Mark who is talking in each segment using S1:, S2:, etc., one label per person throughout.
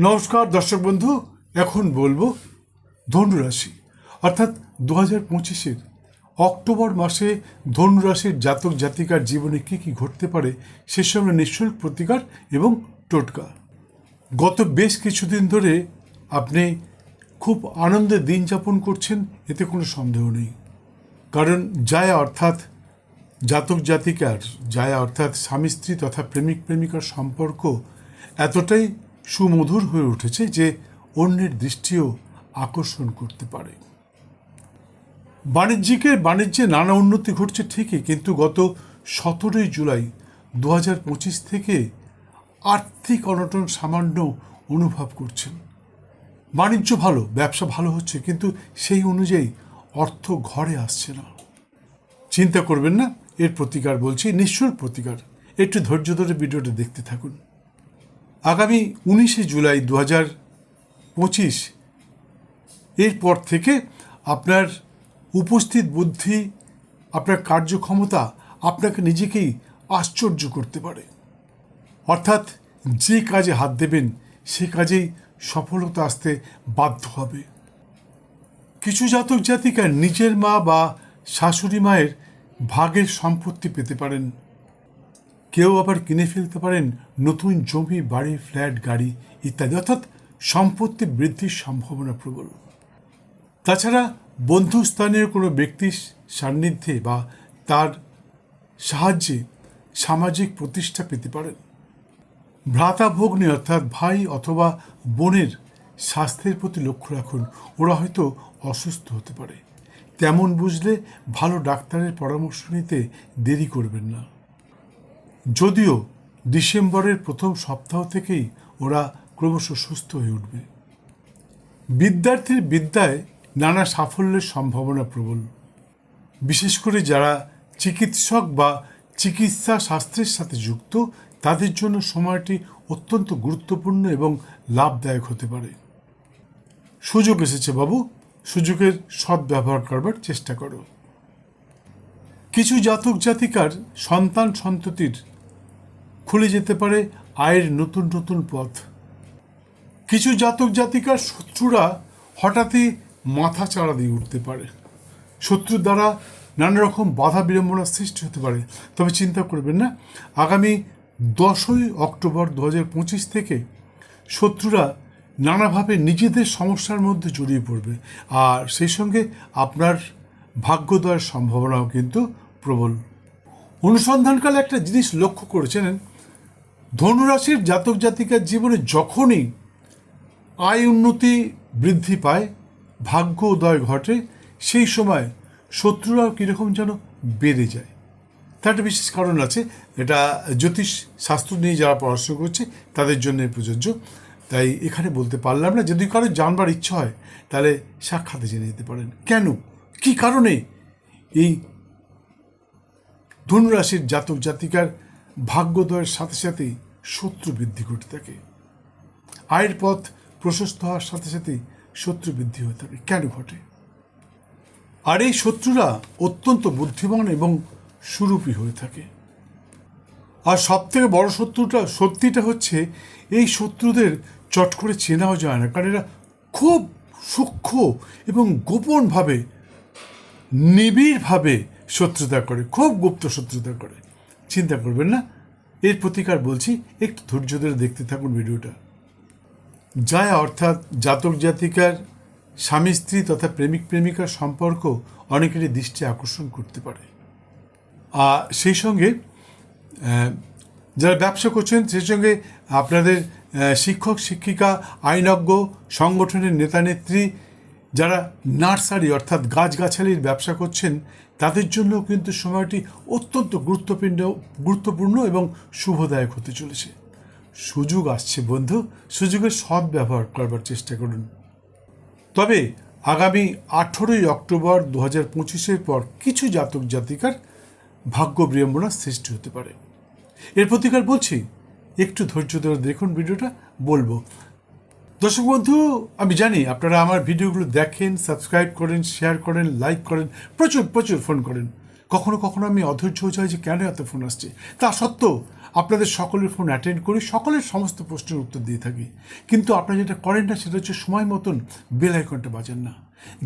S1: নমস্কার, দর্শক বন্ধু, এখন বলব ধনুরাশি। অর্থাৎ দু হাজার পঁচিশের অক্টোবর মাসে ধনুরাশির জাতক জাতিকার জীবনে কী কী ঘটতে পারে, সে সঙ্গে নিঃশুল্ক প্রতিকার এবং টোটকা। গত বেশ কিছুদিন ধরে আপনি খুব আনন্দে দিন যাপন করছেন, এতে কোনো সন্দেহ নেই। কারণ জায়া অর্থাৎ জাতক জাতিকার, জায়া অর্থাৎ স্বামী স্ত্রী তথা প্রেমিক প্রেমিকার সম্পর্ক এতটাই সুমধুর হয়ে উঠেছে যে অন্যের দৃষ্টিও আকর্ষণ করতে পারে। বাণিজ্যিকের বাণিজ্যে নানা উন্নতি ঘটছে ঠিকই, কিন্তু গত সতেরোই জুলাই দু হাজার পঁচিশ থেকে আর্থিক অনটন সামান্য অনুভব করছেন। বাণিজ্য ভালো, ব্যবসা ভালো হচ্ছে, কিন্তু সেই অনুযায়ী অর্থ ঘরে আসছে না। চিন্তা করবেন না, এর প্রতিকার বলছি নিশ্চয় প্রতিকার। একটু ধৈর্য ধরে ভিডিওটা দেখতে থাকুন। আগামী উনিশে জুলাই দু হাজার পঁচিশ এরপর থেকে আপনার উপস্থিত বুদ্ধি, আপনার কার্যক্ষমতা আপনাকে নিজেকেই আশ্চর্য করতে পারে। অর্থাৎ যে কাজে হাত দেবেন, সে কাজেই সফলতা আসতে বাধ্য হবে। কিছু জাতক জাতিকা নিজের মা বা শাশুড়ি মায়ের ভাগের সম্পত্তি পেতে পারেন। কেউ আবার কিনে ফেলতে পারেন নতুন জমি, বাড়ি, ফ্ল্যাট, গাড়ি ইত্যাদি। অর্থাৎ সম্পত্তি বৃদ্ধির সম্ভাবনা প্রবল। তাছাড়া বন্ধুস্থানীয় কোনো ব্যক্তির সান্নিধ্যে বা তার সাহায্যে সামাজিক প্রতিষ্ঠা পেতে পারেন। ভ্রাতা ভগ্নী অর্থাৎ ভাই অথবা বোনের স্বাস্থ্যের প্রতি লক্ষ্য রাখুন। ওরা হয়তো অসুস্থ হতে পারে। তেমন বুঝলে ভালো ডাক্তারের পরামর্শ নিতে দেরি করবেন না। যদিও ডিসেম্বরের প্রথম সপ্তাহ থেকেই ওরা ক্রমশ সুস্থ হয়ে উঠবে। বিদ্যার্থীর বিদ্যায় নানা সাফল্যের সম্ভাবনা প্রবল। বিশেষ করে যারা চিকিৎসক বা চিকিৎসা শাস্ত্রের সাথে যুক্ত, তাদের জন্য সময়টি অত্যন্ত গুরুত্বপূর্ণ এবং লাভদায়ক হতে পারে। সুযোগ এসেছে বাবু, সুযোগের সদ্ব্যবহার করবার চেষ্টা করো। কিছু জাতক জাতিকার সন্তান সন্ততির খুলে যেতে পারে আয়ের নতুন নতুন পথ। কিছু জাতক জাতিকার শত্রুরা হঠাৎই মাথা চাড়া দিয়ে উঠতে পারে। শত্রুর দ্বারা নানা রকম বাধা বিড়ম্বনার সৃষ্টি হতে পারে। তবে চিন্তা করবেন না, আগামী দশই অক্টোবর দু পঁচিশ থেকে শত্রুরা নানাভাবে নিজেদের সমস্যার মধ্যে জড়িয়ে পড়বে। আর সেই সঙ্গে আপনার ভাগ্যোদয়ের সম্ভাবনাও কিন্তু প্রবল। অনুসন্ধানকালে একটা জিনিস লক্ষ্য করেছেন ধনুরাশির জাতক জাতিকার জীবনে যখনই আয় উন্নতি বৃদ্ধি পায়, ভাগ্য উদয় ঘটে, সেই সময় শত্রুরাও কীরকম যেন বেড়ে যায়। তার একটা বিশেষ কারণ আছে, এটা জ্যোতিষ শাস্ত্র নিয়ে যারা পড়াশোনা করছে, তাদের জন্য প্রযোজ্য। তাই এখানে বলতে পারলাম না, যদি কারও জানবার ইচ্ছা হয়, তাহলে সাক্ষাতে জেনে যেতে পারেন। কেন? কি কারণে? এই ধনুরাশির জাতক জাতিকার ভাগ্যোদয়ের সাথে সাথেই শত্রু বৃদ্ধি ঘটে থাকে। আয়ের পথ প্রশস্ত হওয়ার সাথে সাথেই শত্রু বৃদ্ধি হয়ে থাকে। কেন ঘটে? আর এই শত্রুরা অত্যন্ত বুদ্ধিমান এবং সুরূপী হয়ে থাকে। আর সব থেকে বড় শত্রুটা, সত্যিটা হচ্ছে এই শত্রুদের চট করে চেনাও যায় না, কারণ এরা খুব সূক্ষ্ম এবং গোপনভাবে নিবিড়ভাবে শত্রুতা করে, খুব গুপ্ত শত্রুতা করে। চিন্তা করবেন না। এর প্রতিকার বলছি, একটু ধৈর্য ধরে দেখতে থাকুন ভিডিওটা। যায় অর্থাৎ জাতক জাতিকার স্বামী স্ত্রী তথা প্রেমিক প্রেমিকার সম্পর্ক অনেকেরই দৃষ্টি আকর্ষণ করতে পারে। আর সেই সঙ্গে যারা ব্যবসা করছেন, সেই সঙ্গে আপনাদের শিক্ষক, শিক্ষিকা, আইনজ্ঞ, সংগঠনের নেতা নেত্রী যারা নার্সারি অর্থাৎ গাছগাছালির ব্যবসা করছেন তাদের জন্য কিন্তু সময়টি অত্যন্ত গুরুত্বপূর্ণ গুরুত্বপূর্ণ এবং শুভদায়ক হতে চলেছে। সুযোগ আসছে, বন্ধু। সুযোগের সৎ ব্যবহার করবার চেষ্টা করুন। তবে আগামী আঠেরোই অক্টোবর দু হাজার পঁচিশের পর কিছু জাতক জাতিকার ভাগ্য বিড়ম্বনার সৃষ্টি হতে পারে। এর প্রতিকার বলছি, একটু ধৈর্য ধরে দেখুন ভিডিওটা, বলব। দর্শক বন্ধু, আমি জানি আপনারা আমার ভিডিওগুলো দেখেন সাবস্ক্রাইব করেন শেয়ার করেন লাইক করেন, প্রচুর প্রচুর ফোন করেন। কখনো কখনো আমি অধৈর্য হয়ে যাই যে কেন এত ফোন আসছে। তা সত্ত্বেও আপনাদের সকলের ফোন অ্যাটেন্ড করি, সকলের সমস্ত প্রশ্নের উত্তর দিয়ে থাকি। কিন্তু আপনারা যেটা করেন না, সেটা হচ্ছে সময় মতন বেল আইকনটা বাজান না।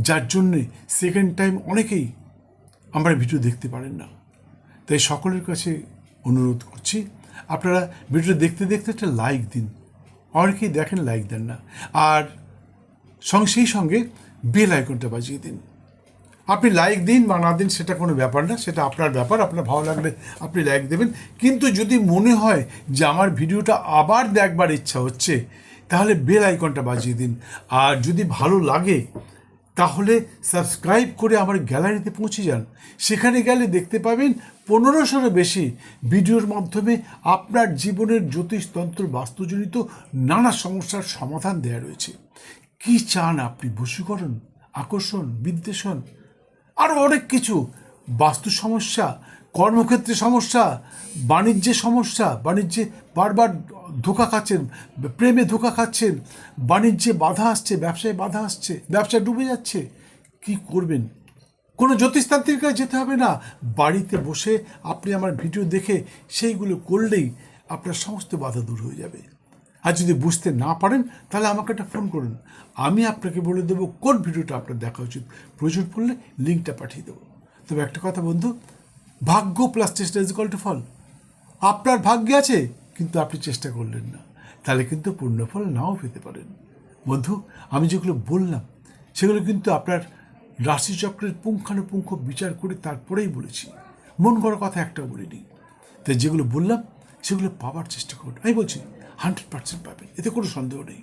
S1: যার জন্যে সেকেন্ড টাইম অনেকেই আমরা ভিডিও দেখতে পারেন না। তাই সকলের কাছে অনুরোধ করছি, আপনারা ভিডিও দেখতে দেখতে একটা লাইক দিন। অনেকেই দেখেন লাইক দেন না। আর সঙ্গে সেই সঙ্গে বেল আইকনটা বাজিয়ে দিন। আপনি লাইক দিন বা না দিন সেটা কোনো ব্যাপার না, সেটা আপনার ব্যাপার, আপনার ভালো লাগলে আপনি লাইক দেবেন। কিন্তু যদি মনে হয় যে আমার ভিডিওটা আবার দেখবার ইচ্ছা হচ্ছে, তাহলে বেল আইকনটা বাজিয়ে দিন। আর যদি ভালো লাগে, তাহলে সাবস্ক্রাইব করে আমার গ্যালারিতে পৌঁছে যান। সেখানে গেলে দেখতে পাবেন পনেরোশোরও বেশি ভিডিওর মাধ্যমে আপনার জীবনের জ্যোতিষতন্ত্র বাস্তুজনিত নানা সমস্যার সমাধান দেওয়া রয়েছে। কি চান আপনি? বশীকরণ আকর্ষণ, বিদ্বেষণ, আরও অনেক কিছু। বাস্তু সমস্যা, কর্মক্ষেত্রে সমস্যা, বাণিজ্যে সমস্যা, বাণিজ্যে বারবার ধোকা খাচ্ছেন, প্রেমে ধোকা খাচ্ছেন, বাণিজ্যে বাধা আসছে, ব্যবসায় বাধা আসছে, ব্যবসা ডুবে যাচ্ছে। কি করবেন? কোনো জ্যোতিষতান্ত্রিক কাছে যেতে হবে না। বাড়িতে বসে আপনি আমার ভিডিও দেখে সেইগুলো করলেই আপনার সমস্ত বাধা দূর হয়ে যাবে। আর যদি বুঝতে না পারেন, তাহলে আমাকে একটা ফোন করুন। আমি আপনাকে বলে দেবো কোন ভিডিওটা আপনার দেখা উচিত। প্রয়োজন পড়লে লিঙ্কটা পাঠিয়ে দেবো। তবে একটা কথা বন্ধু, ভাগ্য প্লাস চেষ্টা ইজ টু ফল। আপনার ভাগ্যে আছে, কিন্তু আপনি চেষ্টা করলেন না। তাহলে কিন্তু পূর্ণফল নাও পেতে পারেন। বন্ধু, আমি যেগুলো বললাম, সেগুলো কিন্তু আপনার রাশিচক্রের পুঙ্খানুপুঙ্খ বিচার করে তারপরেই বলেছি। মন করার কথা একটাও বলিনি। তাই যেগুলো বললাম, সেগুলো পাওয়ার চেষ্টা করুন। আমি বলছি, হান্ড্রেড পার্সেন্ট পাবেন, এতে কোনো সন্দেহ নেই।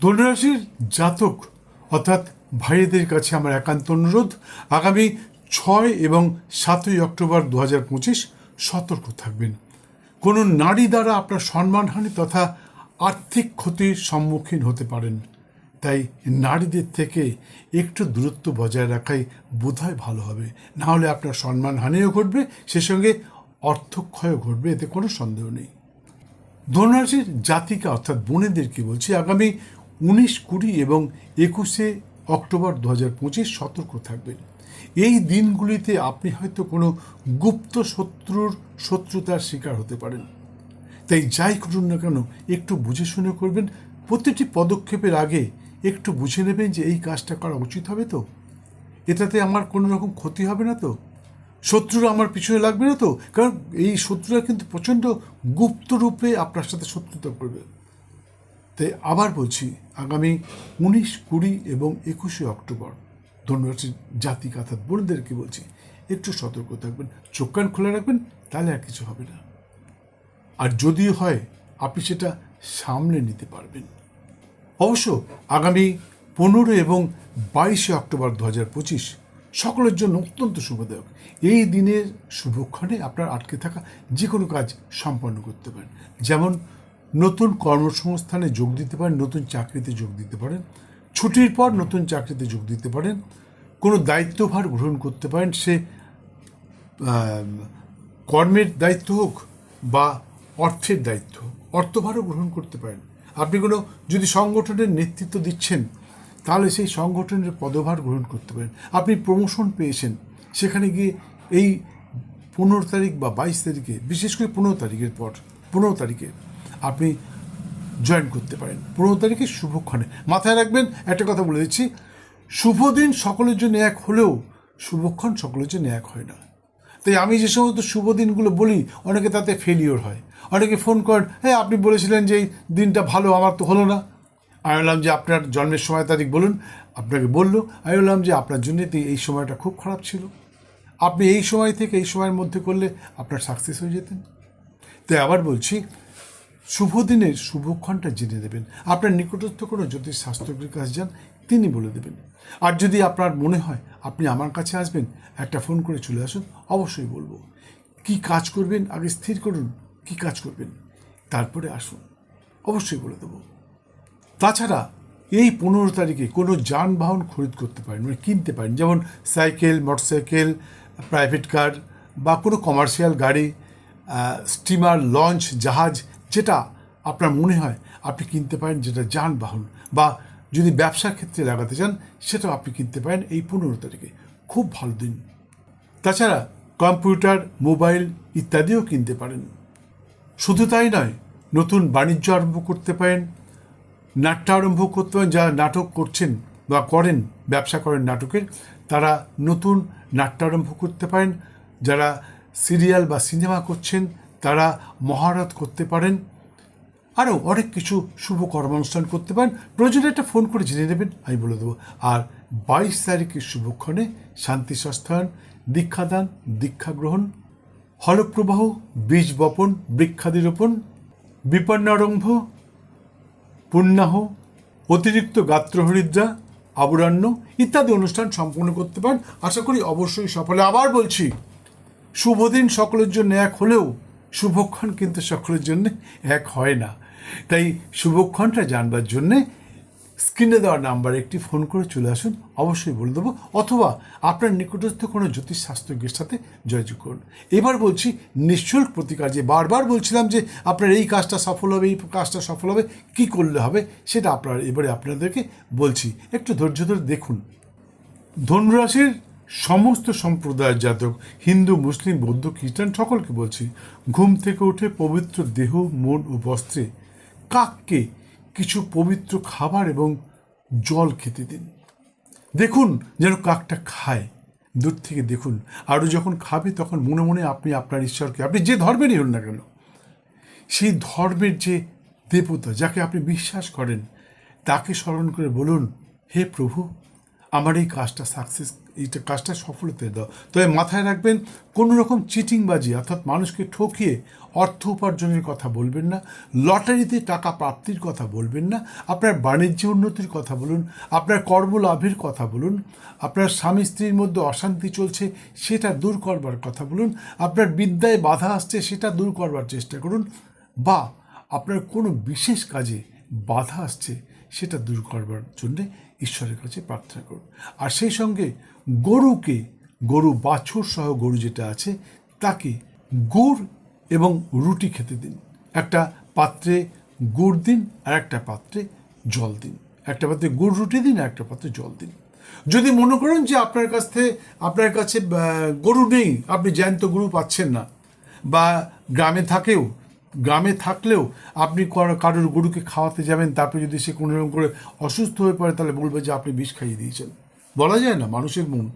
S1: ধনুরাশির জাতক, অর্থাৎ ভাইদের কাছে আমার একান্ত অনুরোধ, আগামী ছয় এবং সাতই অক্টোবর দু হাজার পঁচিশ সতর্ক থাকবেন। কোনো নারী দ্বারা আপনার সম্মানহানি তথা আর্থিক ক্ষতির সম্মুখীন হতে পারেন। তাই নারীদের থেকে একটু দূরত্ব বজায় রাখাই বোধহয় ভালো হবে। না হলে আপনার সম্মানহানিও ঘটবে, সে সঙ্গে অর্থক্ষয়ও ঘটবে, এতে কোনো সন্দেহ নেই। ধনুরাশির জাতিকা অর্থাৎ বোনেদেরকে বলছি, আগামী উনিশ কুড়ি এবং একুশে অক্টোবর দু হাজার পঁচিশ সতর্ক থাকবেন। এই দিনগুলিতে আপনি হয়তো কোনো গুপ্ত শত্রুর শত্রুতার শিকার হতে পারেন। তাই যাই করুন না কেন, একটু বুঝে শুনে করবেন। প্রতিটি পদক্ষেপের আগে একটু বুঝে নেবেন যে এই কাজটা করা উচিত হবে তো? এটাতে আমার কোনো রকম ক্ষতি হবে না তো? শত্রুরা আমার পিছনে লাগবে না তো? কারণ এই শত্রুরা কিন্তু প্রচণ্ড গুপ্ত রূপে আপনার সাথে শত্রুতা করবে। তাই আবার বলছি, আগামী উনিশ, কুড়ি এবং একুশে অক্টোবর, ধন্যবাদ জাতি অর্থাৎ বোনদেরকে বলছি, একটু সতর্ক থাকবেন, চোখ কান খোলা রাখবেন, তাহলে আর কিছু হবে না। আর যদিও হয়, আপনি সেটা সামলে নিতে পারবেন। অবশ্য আগামী পনেরো এবং বাইশে অক্টোবর দু হাজার পঁচিশ সকলের জন্য অত্যন্ত শুভদায়ক। এই দিনের শুভক্ষণে আপনার আটকে থাকা যে কোনো কাজ সম্পন্ন করতে পারেন। যেমন নতুন কর্মসংস্থানে যোগ দিতে পারেন, নতুন চাকরিতে যোগ দিতে পারেন, ছুটির পর নতুন চাকরিতে যোগ দিতে পারেন, কোনো দায়িত্বভার গ্রহণ করতে পারেন, সে কর্মের দায়িত্ব হোক বা অর্থের দায়িত্ব অর্থভারও গ্রহণ করতে পারেন। আপনি কোনো যদি সংগঠনের নেতৃত্ব দিচ্ছেন, তাহলে সেই সংগঠনের পদভার গ্রহণ করতে পারেন। আপনি প্রমোশন পেয়েছেন, সেখানে গিয়ে এই পনেরো তারিখ বা বাইশ তারিখে, বিশেষ করে পনেরো তারিখের পর, পনেরো তারিখে আপনি জয়েন করতে পারেন। পনেরো তারিখে শুভক্ষণে। মাথায় রাখবেন, একটা কথা বলে দিচ্ছি, শুভ দিন সকলের জন্য এক হলেও শুভক্ষণ সকলের জন্য এক হয় না। তাই আমি যে সমস্ত শুভ দিনগুলো বলি, অনেকে তাতে ফেলিওর হয়। অনেকে ফোন করেন হ্যাঁ আপনি বলেছিলেন যে এই দিনটা ভালো, আমার তো হলো না। আমি বললাম যে, আপনার জন্মের সময় তারিখ বলুন। আপনাকে বলল, আমি বললাম যে, আপনার জন্য এই সময়টা খুব খারাপ ছিল। আপনি এই সময় থেকে এই সময়ের মধ্যে করলে আপনার সাকসেস হয়ে যেতেন। তাই আবার বলছি, শুভ দিনের শুভক্ষণটা জেনে দেবেন আপনার নিকটস্থ কোনো জ্যোতিষ শাস্ত্রজ্ঞের কাছে যান তিনি বলে দেবেন। আর যদি আপনার মনে হয় আপনি আমার কাছে আসবেন, একটা ফোন করে চলে আসুন, অবশ্যই বলব। কি কাজ করবেন আগে স্থির করুন, কি কাজ করবেন, তারপরে আসুন, অবশ্যই বলে দেবো। তাছাড়া এই পনেরো তারিখে কোনো যানবাহন খরিদ করতে পারেন মানে কিনতে পারেন, যেমন সাইকেল, মোটরসাইকেল, প্রাইভেট কার বা কোনো কমার্শিয়াল গাড়ি স্টিমার, লঞ্চ, জাহাজ, যেটা আপনার মনে হয় আপনি কিনতে পারেন, যেটা যানবাহন বা যদি ব্যবসার ক্ষেত্রে লাগাতে চান, সেটাও আপনি কিনতে পারেন এই পনেরো তারিখে। খুব ভালো দিন। তাছাড়া কম্পিউটার, মোবাইল ইত্যাদিও কিনতে পারেন। শুধু তাই নয়, নতুন বাণিজ্য আরম্ভ করতে পারেন, নাট্য আরম্ভ করতে পারেন, যারা নাটক করছেন বা করেন, ব্যবসা করেন নাটকের, তারা নতুন নাট্য আরম্ভ করতে পারেন। যারা সিরিয়াল বা সিনেমা করছেন, তারা মহারত করতে পারেন। আরও অনেক কিছু শুভ কর্মানুষ্ঠান করতে পারেন। প্রয়োজনে একটা ফোন করে জেনে নেবেন, আমি বলে দেবো। আর বাইশ তারিখের শুভক্ষণে শান্তি সস্থায়ন দীক্ষাদান দীক্ষা গ্রহণ হলপ্রবাহ, বীজ বপন, বৃক্ষাদি রোপণ, বিপন্নারম্ভ, পুণ্যাহ, অতিরিক্ত গাত্রহরিদ্রা আবরাণ্য ইত্যাদি অনুষ্ঠান সম্পন্ন করতে পারেন। আশা করি অবশ্যই সফলে। আবার বলছি শুভদিন সকলের জন্য এক হলেও, শুভক্ষণ কিন্তু সকলের জন্য এক হয় না। তাই শুভক্ষণটা জানবার জন্যে স্ক্রিনে দেওয়া নাম্বারে একটি ফোন করে চলে আসুন, অবশ্যই বলে দেবো, অথবা আপনার নিকটস্থ কোনো জ্যোতিষ শাস্ত্রজ্ঞের সাথে যোগাযোগ করুন। এবার বলছি নিঃশুল্ক প্রতিকার যে বারবার বলছিলাম যে আপনার এই কাজটা সফল হবে, এই কাজটা সফল হবে, কি করলে হবে, সেটা আপনার, এবারে আপনাদেরকে বলছি। একটু ধৈর্য ধরে দেখুন। ধনুরাশির সমস্ত সম্প্রদায়ের জাতক, হিন্দু, মুসলিম, বৌদ্ধ, খ্রিস্টান, সকলকে বলছি, ঘুম থেকে উঠে পবিত্র দেহ, মন ও বস্ত্রে কাককে কিছু পবিত্র খাবার এবং জল খেতে দিন। দেখুন যেন কাকটা খায়। দূর থেকে দেখুন। আরও যখন খাবে, তখন মনে মনে আপনি আপনার ঈশ্বরকে, আপনি যে ধর্মেরই হন না কেন, সেই ধর্মের যে দেবতা যাকে আপনি বিশ্বাস করেন, তাকে স্মরণ করে বলুন, হে প্রভু, আমার এই কাজটা সাকসেস এইটা কাজটা সফলতা দাও তবে মাথায় রাখবেন, কোনো রকম চিটিংবাজি অর্থাৎ মানুষকে ঠকিয়ে অর্থ উপার্জনের কথা বলবেন না, লটারিতে টাকা প্রাপ্তির কথা বলবেন না, আপনার বাণিজ্য উন্নতির কথা বলুন, আপনার কর্মলাভের কথা বলুন, আপনার স্বামী স্ত্রীর মধ্যে অশান্তি চলছে সেটা দূর করবার কথা বলুন, আপনার বিদ্যায় বাধা আসছে সেটা দূর করবার চেষ্টা করুন, বা আপনার কোনো বিশেষ কাজে বাধা আসছে সেটা দূর করবার জন্যে ঈশ্বরের কাছে প্রার্থনা করুন। আর সেই সঙ্গে গরুকে, গরু বাছুর সহ গরু যেটা আছে, তাকে গুড় এবং রুটি খেতে দিন। একটা পাত্রে গুড় দিন, আর একটা পাত্রে জল দিন। একটা পাত্রে গুড়, রুটি দিন, আর একটা পাত্রে জল দিন। যদি মনে করেন যে আপনার কাছ থেকে, আপনার কাছে গরু নেই, আপনি জ্যান্ত গরু পাচ্ছেন না, বা গ্রামে থাকেও গ্রামে থাকলেও আপনি কারোর গরুকে খাওয়াতে যাবেন, তারপরে যদি সে কোনো রকম করে অসুস্থ হয়ে পড়ে, তাহলে বলবে যে আপনি বিষ খাইয়ে দিয়েছেন। বলা যায় না, মানুষের মন।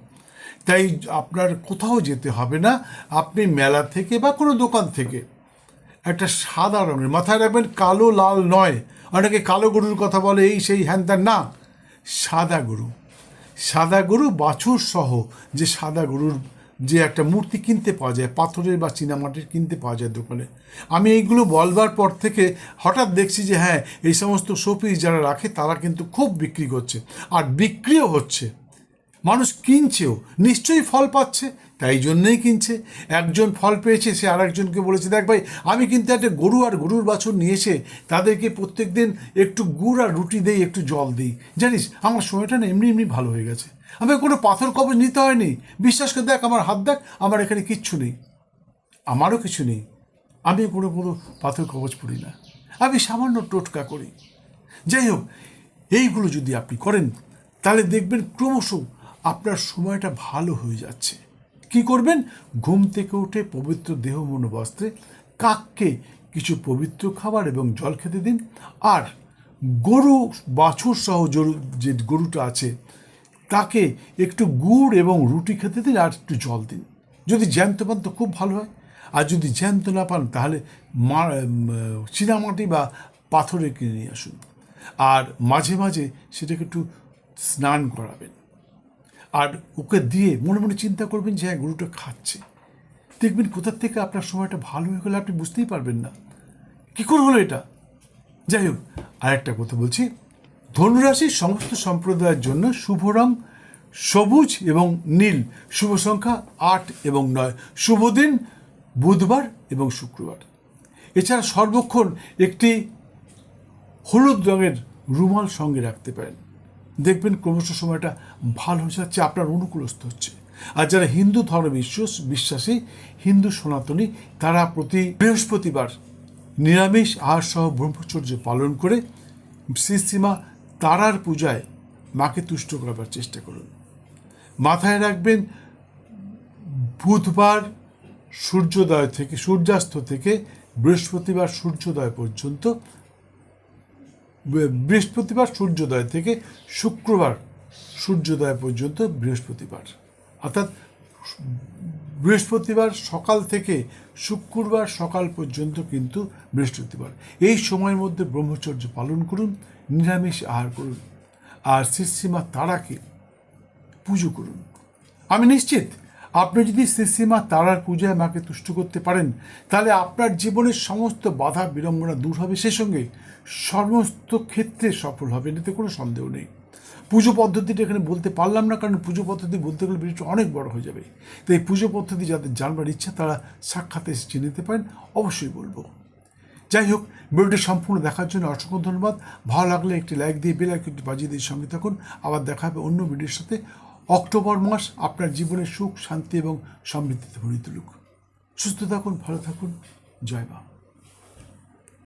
S1: তাই আপনার কোথাও যেতে হবে না, আপনি মেলা থেকে বা কোনো দোকান থেকে। একটা সাদা রঙের, মাথায় রাখবেন কালো, লাল নয়। অনেকে কালো গরুর কথা বলে, এই সেই হ্যান ত্যান না। সাদা গরু। সাদা গরু বাছুর সহ যে সাদা গরুর যে একটা মূর্তি কিনতে পাওয়া যায়, পাথরের বা চীনামাটির কিনতে পাওয়া যায় দোকানে। আমি এইগুলো বলবার পর থেকে হঠাৎ দেখছি যে হ্যাঁ এই সমস্ত শোপিস যারা রাখে তারা কিন্তু খুব বিক্রি করছে। আর বিক্রিও হচ্ছে। মানুষ কিনছেও, নিশ্চয়ই ফল পাচ্ছে, তাই জন্যেই কিনছে। একজন ফল পেয়েছে, সে আরেকজনকে বলেছে, দেখ ভাই, আমি কিন্তু একটা গরু আর গরুর বাছুর এসে তাদেরকে প্রত্যেক দিন একটু গুড় আর রুটি দেই, একটু জল দিই। জানিস, আমার সময়টা না এমনি এমনি ভালো হয়ে গেছে। আমাকে কোনো পাথর কবর নিতে হয়নি। বিশ্বাস করে দেখ, আমার হাত দেখ, আমার এখানে কিচ্ছু নেই। আমারও কিছু নেই। আমি কোনো কোনো পাথর কবজ পড়ি না। আমি সামান্য টোটকা করি। যাই হোক, এইগুলো যদি আপনি করেন, তাহলে দেখবেন ক্রমশ আপনার সময়টা ভালো হয়ে যাচ্ছে। কি করবেন? ঘুম থেকে উঠে পবিত্র দেহ মনোবস্ত্রে কাককে কিছু পবিত্র খাবার এবং জল খেতে দিন। আর গরু বাছুর সহ যে গরুটা আছে তাকে একটু গুড় এবং রুটি খেতে দিন আর একটু জল দিন। যদি জ্যান্ত পান তো খুব ভালো হয়। আর যদি জ্যান্ত না পান তাহলে মা চীনামাটি বা পাথরে কিনে নিয়ে আসুন। আর মাঝে মাঝে সেটাকে একটু স্নান করাবেন। আর ওকে দিয়ে মনে মনে চিন্তা করবেন যে হ্যাঁ গরুটা খাচ্ছে। দেখবেন কোথার থেকে আপনার সময়টা ভালো হয়ে গেলে আপনি বুঝতেই পারবেন না। কী করে হলো এটা? যাই হোক, আরেকটা কথা বলছি। ধনুরাশির সমস্ত সম্প্রদায়ের জন্য শুভ রং সবুজ এবং নীল। শুভ সংখ্যা আট এবং নয়। শুভ দিন, বুধবার এবং শুক্রবার। এছাড়া সর্বক্ষণ একটি হলুদ রঙের রুমাল সঙ্গে রাখতে পারেন। দেখবেন ক্রমশ সময়টা ভালো হয়ে যাচ্ছে, আপনার অনুকূলস্থ হচ্ছে। আর যারা হিন্দু ধর্ম বিশ্বাস বিশ্বাসী, হিন্দু সনাতনী, তারা প্রতি বৃহস্পতিবার নিরামিষ আহার সহ ব্রহ্মচর্য পালন করে শ্রীশ্রীমা তারার পূজায় মাকে তুষ্ট করবার চেষ্টা করুন। মাথায় রাখবেন, বুধবার সূর্যোদয় থেকে, সূর্যাস্ত থেকে বৃহস্পতিবার সূর্যোদয় পর্যন্ত, বৃহস্পতিবার সূর্যোদয় থেকে শুক্রবার সূর্যোদয় পর্যন্ত বৃহস্পতিবার। অর্থাৎ বৃহস্পতিবার সকাল থেকে শুক্রবার সকাল পর্যন্ত কিন্তু বৃহস্পতিবার। এই সময়ের মধ্যে ব্রহ্মচর্য পালন করুন নিরামিষ আহার করুন। আর শ্রীশ্রীমা তারাকে পুজো করুন। আমি নিশ্চিত, আপনি যদি শ্রীশ্রীমা তারার পূজায় মাকে তুষ্ট করতে পারেন, তাহলে আপনার জীবনের সমস্ত বাধা, বিড়ম্বনা দূর হবে। সে সঙ্গে সমস্ত ক্ষেত্রে সফল হবে এতে কোনো সন্দেহ নেই। পুজো পদ্ধতিটা এখানে বলতে পারলাম না, কারণ পুজো পদ্ধতি বলতে গেলে বিষয়টা অনেক বড় হয়ে যাবে। তো এই পুজো পদ্ধতি যাদের জানবার ইচ্ছা, তারা সাক্ষাতে এসে চিনে নিতে পারেন। অবশ্যই বলব। যাই হোক ভিডিওটি সম্পূর্ণ দেখার জন্য অসংখ্য ধন্যবাদ। ভালো লাগলে একটি লাইক দিয়ে বেল আইকনটি বাজিয়ে দিয়ে সঙ্গে থাকুন। আবার দেখা হবে অন্য ভিডিওর সাথে। অক্টোবর মাস আপনার জীবনে সুখ, শান্তি এবং সমৃদ্ধিতে ভরে তুলুক। সুস্থ থাকুন, ভালো থাকুন। জয় মা